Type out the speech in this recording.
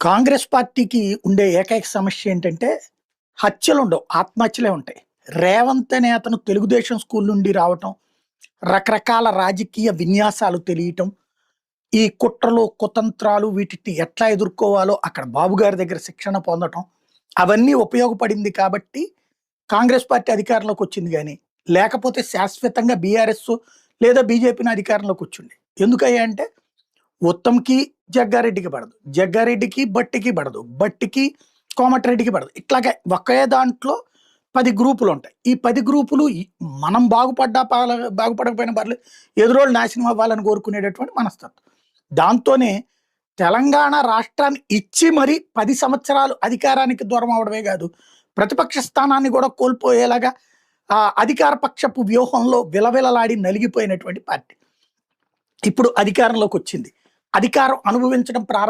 కాంగ్రెస్ పార్టీకి ఉండే ఏకైక సమస్య ఏంటంటే హత్యలు ఉండవు ఆత్మహత్యలే ఉంటాయి. రేవంత్ అనే అతను తెలుగుదేశం స్కూల్ నుండి రావటం రకరకాల రాజకీయ విన్యాసాలు తెలియటం ఈ కుట్రలు కుతంత్రాలు వీటిని ఎట్లా ఎదుర్కోవాలో అక్కడ బాబు గారి దగ్గర శిక్షణ పొందటం అవన్నీ ఉపయోగపడింది కాబట్టి కాంగ్రెస్ పార్టీ అధికారంలోకి వచ్చింది కానీ లేకపోతే శాశ్వతంగా బీఆర్ఎస్ లేదా బీజేపీని అధికారంలోకి వచ్చింది. ఎందుకయ్యా అంటే ఉత్తమ్కి జగ్గారెడ్డికి పడదు జగ్గారెడ్డికి బట్టికి పడదు బట్టికి కోమటిరెడ్డికి పడదు. ఇట్లాగే ఒకే దాంట్లో పది గ్రూపులు ఉంటాయి. ఈ పది గ్రూపులు మనం బాగుపడ్డా పాల బాగుపడకపోయినా పర్లేదు ఎదురోళ్ళు నాశనం అవ్వాలని కోరుకునేటటువంటి మనస్తత్వం. దాంతోనే తెలంగాణ రాష్ట్రాన్ని ఇచ్చి మరి పది సంవత్సరాలు అధికారానికి దూరం అవడమే కాదు ప్రతిపక్ష స్థానాన్ని కూడా కోల్పోయేలాగా ఆ అధికార పక్షపు వ్యూహంలో విలవిలలాడి నలిగిపోయినటువంటి పార్టీ. ఇప్పుడు అధికారంలోకి వచ్చింది. అధికారం అనుభవించడం ప్రారంభ